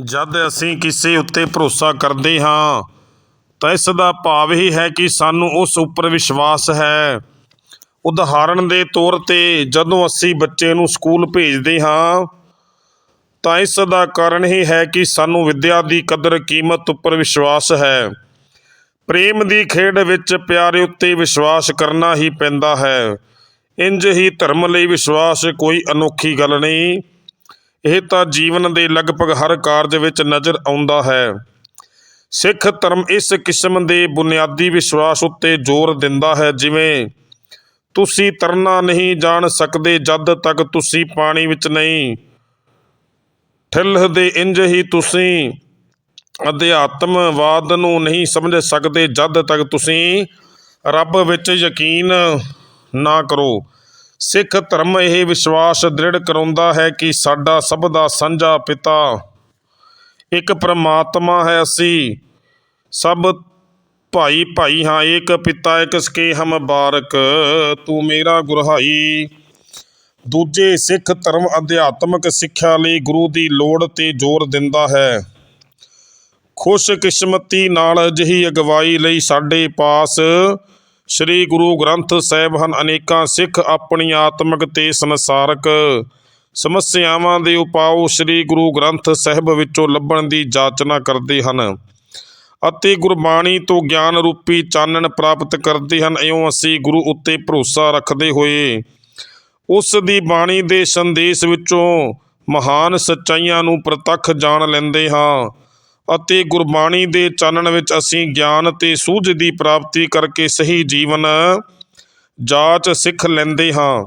ਜਦ ਅਸੀਂ ਕਿਸੇ ਉੱਤੇ ਭਰੋਸਾ ਕਰਦੇ ਹਾਂ, ਤਾਂ ਇਸ ਦਾ ਭਾਵ ਹੀ ਹੈ ਕਿ ਸਾਨੂੰ ਉਸ ਉੱਪਰ ਵਿਸ਼ਵਾਸ ਹੈ। ਉਦਾਹਰਣ ਦੇ ਤੌਰ ਤੇ, ਜਦੋਂ ਅਸੀਂ ਬੱਚੇ ਨੂੰ ਸਕੂਲ ਭੇਜਦੇ ਹਾਂ, ਤਾਂ ਇਸ ਦਾ ਕਾਰਨ ਹੀ ਹੈ ਕਿ ਸਾਨੂੰ ਵਿੱਦਿਆ ਦੀ ਕਦਰ ਕੀਮਤ ਉੱਪਰ ਵਿਸ਼ਵਾਸ ਹੈ। ਪ੍ਰੇਮ ਦੀ ਖੇਡ ਵਿੱਚ ਪਿਆਰੇ ਉੱਤੇ ਵਿਸ਼ਵਾਸ ਕਰਨਾ ਹੀ ਪੈਂਦਾ ਹੈ। ਇੰਜ ਹੀ ਧਰਮ ਲਈ ਵਿਸ਼ਵਾਸ ਕੋਈ ਅਨੋਖੀ ਗੱਲ ਨਹੀਂ। ਇਹ ਤਾਂ ਜੀਵਨ ਦੇ ਲਗਭਗ ਹਰ ਕਾਰਜ ਵਿੱਚ ਨਜ਼ਰ ਆਉਂਦਾ ਹੈ। ਸਿੱਖ ਧਰਮ ਇਸ ਕਿਸਮ ਦੇ ਬੁਨਿਆਦੀ ਵਿਸ਼ਵਾਸ ਉੱਤੇ ਜ਼ੋਰ ਦਿੰਦਾ ਹੈ, ਜਿਵੇਂ, ਤੁਸੀਂ ਤਰਨਾ ਨਹੀਂ ਜਾਣ ਸਕਦੇ ਜਦ ਤੱਕ ਤੁਸੀਂ ਪਾਣੀ ਵਿੱਚ ਨਹੀਂ ਠਿਲਹਦੇ ਇੰਜ ਹੀ ਤੁਸੀਂ ਅਧਿਆਤਮਵਾਦ ਨੂੰ ਨਹੀਂ ਸਮਝ ਸਕਦੇ ਜਦ ਤੱਕ ਤੁਸੀਂ ਰੱਬ ਵਿੱਚ ਯਕੀਨ ਨਾ ਕਰੋ। ਸਿੱਖ ਧਰਮ ਇਹ ਵਿਸ਼ਵਾਸ ਦ੍ਰਿੜ ਕਰਾਉਂਦਾ ਹੈ ਕਿ ਸਾਡਾ ਸਭ ਦਾ ਸਾਂਝਾ ਪਿਤਾ ਇੱਕ ਪ੍ਰਮਾਤਮਾ ਹੈ ਅਸੀਂ। ਸਭ ਭਾਈ ਭਾਈ ਹਾਂ, ਏਕ ਪਿਤਾ ਇੱਕ ਸਕੇ ਹਮ ਬਾਰਕ। ਤੂੰ ਮੇਰਾ ਗੁਰਹਾਈ। ਦੂਜੇ ਸਿੱਖ ਧਰਮ ਅਧਿਆਤਮਕ ਸਿੱਖਿਆ ਲਈ ਗੁਰੂ ਦੀ ਲੋੜ ਤੇ ਜ਼ੋਰ ਦਿੰਦਾ ਹੈ। ਖੁਸ਼ਕਿਸਮਤੀ ਨਾਲ ਅਜਿਹੀ ਅਗਵਾਈ ਲਈ ਸਾਡੇ ਪਾਸ ਸ੍ਰੀ ਗੁਰੂ ਗ੍ਰੰਥ ਸਾਹਿਬ ਹਨ ਅਨੇਕਾਂ ਸਿੱਖ ਆਪਣੀ ਆਤਮਿਕ ਤੇ ਸੰਸਾਰਕ ਸਮੱਸਿਆਵਾਂ ਦੇ ਉਪਾਅ ਸ੍ਰੀ ਗੁਰੂ ਗ੍ਰੰਥ ਸਾਹਿਬ ਵਿੱਚੋਂ ਲੱਭਣ ਦੀ ਜਾਚਨਾ ਕਰਦੇ ਹਨ ਅਤੇ ਗੁਰਬਾਣੀ ਤੋਂ ਗਿਆਨ ਰੂਪੀ ਚਾਨਣ ਪ੍ਰਾਪਤ ਕਰਦੇ ਹਨ, ਇਉਂ ਅਸੀਂ ਗੁਰੂ ਉੱਤੇ ਭਰੋਸਾ ਰੱਖਦੇ ਹੋਏ ਉਸ ਦੀ ਬਾਣੀ ਦੇ ਸੰਦੇਸ਼ ਵਿੱਚੋਂ ਮਹਾਨ ਸੱਚਾਈਆਂ ਨੂੰ ਪ੍ਰਤੱਖ ਜਾਣ ਲੈਂਦੇ ਹਾਂ। ਅਤੇ ਗੁਰਬਾਣੀ ਦੇ ਚਾਨਣ ਵਿੱਚ ਅਸੀਂ ਗਿਆਨ ਤੇ ਸੂਝ ਦੀ ਪ੍ਰਾਪਤੀ ਕਰਕੇ ਸਹੀ ਜੀਵਨ ਜਾਚ ਸਿੱਖ ਲੈਂਦੇ ਹਾਂ।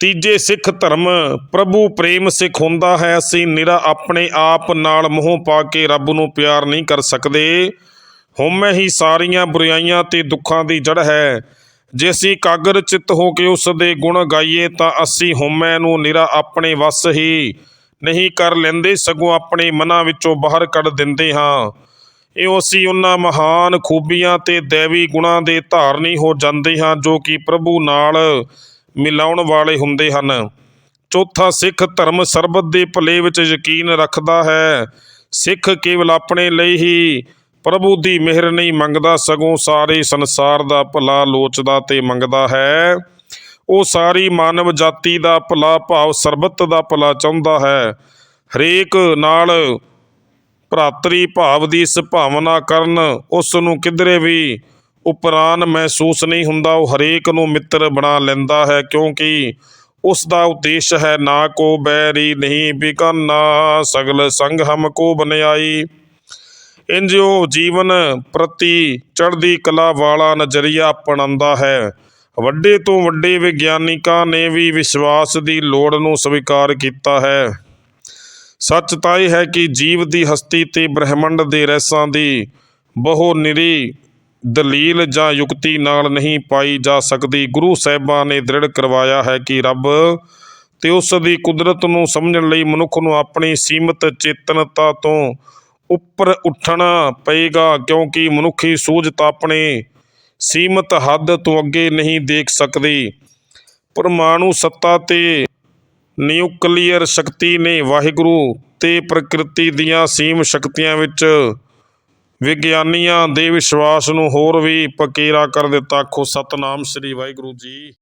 ਤੀਜੇ ਸਿੱਖ ਧਰਮ, ਪ੍ਰਭੂ ਪ੍ਰੇਮ ਸਿੱਖ ਹੁੰਦਾ ਹੈ। ਅਸੀਂ ਨਿਰਾ ਆਪਣੇ ਆਪ ਨਾਲ ਮੋਹ ਪਾ ਕੇ ਰੱਬ ਨੂੰ ਪਿਆਰ ਨਹੀਂ ਕਰ ਸਕਦੇ। ਹਉਮੈ ਹੀ ਸਾਰੀਆਂ ਬੁਰਾਈਆਂ ਤੇ ਦੁੱਖਾਂ ਦੀ ਜੜ ਹੈ। ਜੇ ਅਸੀਂ ਕਾਗਰ ਚਿੱਤ ਹੋ ਕੇ ਉਸ ਦੇ ਗੁਣ ਗਾਈਏ ਤਾਂ ਅਸੀਂ ਹਉਮੈ ਨੂੰ ਨਿਰਾ ਆਪਣੇ ਵੱਸ ਹੀ ਨਹੀਂ ਕਰ ਲੈਂਦੇ, ਸਗੋਂ ਆਪਣੇ ਮਨਾਂ ਵਿੱਚੋਂ ਬਾਹਰ ਕੱਢ ਦਿੰਦੇ ਹਾਂ। ਇਹ ਅਸੀਂ ਉਹਨਾਂ ਮਹਾਨ ਖੂਬੀਆਂ ਤੇ ਦੇਵੀ ਗੁਣਾਂ ਦੇ ਧਾਰਨੀ ਹੋ ਜਾਂਦੇ ਹਾਂ, ਜੋ ਕਿ ਪ੍ਰਭੂ ਨਾਲ ਮਿਲਾਉਣ ਵਾਲੇ ਹੁੰਦੇ ਹਨ। ਚੌਥਾ ਸਿੱਖ ਧਰਮ ਸਰਬਤ ਦੇ ਭਲੇ ਵਿੱਚ ਯਕੀਨ ਰੱਖਦਾ ਹੈ। ਸਿੱਖ ਕੇਵਲ ਆਪਣੇ ਲਈ ਹੀ ਪ੍ਰਭੂ ਦੀ ਮਿਹਰ ਨਹੀਂ ਮੰਗਦਾ, ਸਗੋਂ ਸਾਰੇ ਸੰਸਾਰ ਦਾ ਭਲਾ ਲੋਚਦਾ ਤੇ ਮੰਗਦਾ ਹੈ। ਉਹ ਸਾਰੀ ਮਾਨਵ ਜਾਤੀ ਦਾ ਭਲਾ ਭਾਵ ਸਰਬੱਤ ਦਾ ਭਲਾ ਚਾਹੁੰਦਾ ਹੈ। ਹਰੇਕ ਨਾਲ ਭਰਾਤਰੀ ਭਾਵ ਦੀ ਇਸ ਭਾਵਨਾ ਕਰਨ ਉਸ ਨੂੰ ਕਿਧਰੇ ਵੀ ਉਪਰਾਨ ਮਹਿਸੂਸ ਨਹੀਂ ਹੁੰਦਾ, ਉਹ ਹਰੇਕ ਨੂੰ ਮਿੱਤਰ ਬਣਾ ਲੈਂਦਾ ਹੈ ਕਿਉਂਕਿ ਉਸ ਦਾ ਉਦੇਸ਼ ਹੈ ਨਾ ਕੋ ਬੈਰੀ ਨਹੀਂ ਬਿਕਨਾ ਸਗਲ ਸੰਗ ਹਮ ਕੋ ਬਨਿਆਈ। ਇੰਜ ਉਹ ਜੀਵਨ ਪ੍ਰਤੀ ਚੜ੍ਹਦੀ ਕਲਾ ਵਾਲਾ ਨਜ਼ਰੀਆ ਅਪਣਾਉਂਦਾ ਹੈ। ਵੱਡੇ ਤੋਂ ਵੱਡੇ ਵਿਗਿਆਨਿਕਾਂ ਨੇ ਵੀ ਵਿਸ਼ਵਾਸ ਦੀ ਲੋੜ ਨੂੰ ਸਵੀਕਾਰ ਕੀਤਾ ਹੈ। ਸੱਚ ਤਾਂ ਇਹ ਹੈ ਕਿ ਜੀਵ ਦੀ ਹਸਤੀ ਤੇ ਬ੍ਰਹਿਮੰਡ ਦੇ ਰਹਿਸਾਂ ਦੀ ਬਹੁ ਨਿਰੀ ਦਲੀਲ ਜਾਂ ਯੁਕਤੀ ਨਾਲ ਨਹੀਂ ਪਾਈ ਜਾ ਸਕਦੀ। ਗੁਰੂ ਸਾਹਿਬਾਂ ਨੇ ਦ੍ਰਿੜ ਕਰਵਾਇਆ ਹੈ ਕਿ ਰੱਬ ਤੇ ਉਸ ਦੀ ਕੁਦਰਤ ਨੂੰ ਸਮਝਣ ਲਈ ਮਨੁੱਖ ਨੂੰ ਆਪਣੀ ਸੀਮਤ ਚੇਤਨਤਾ ਤੋਂ ਉੱਪਰ ਉੱਠਣਾ ਪਏਗਾ, ਕਿਉਂਕਿ ਮਨੁੱਖੀ ਸੂਝ ਤਾਂ ਆਪਣੇ ਸੀਮਤ ਹੱਦ ਤੋਂ ਅੱਗੇ ਨਹੀਂ ਦੇਖ ਸਕਦੀ। ਪਰਮਾਣੂ ਸੱਤਾ ਤੇ ਨਿਊਕਲੀਅਰ ਸ਼ਕਤੀ ਨੇ ਵਾਹਿਗੁਰੂ ਤੇ ਪ੍ਰਕਿਰਤੀ ਦੀਆਂ ਸੀਮ ਸ਼ਕਤੀਆਂ ਵਿੱਚ ਵਿਗਿਆਨੀਆਂ ਦੇ ਵਿਸ਼ਵਾਸ ਨੂੰ ਹੋਰ ਵੀ ਪਕੀਰਾ ਕਰ ਦਿੱਤਾ। ਖੋ ਸਤਨਾਮ ਸ੍ਰੀ ਵਾਹਿਗੁਰੂ ਜੀ।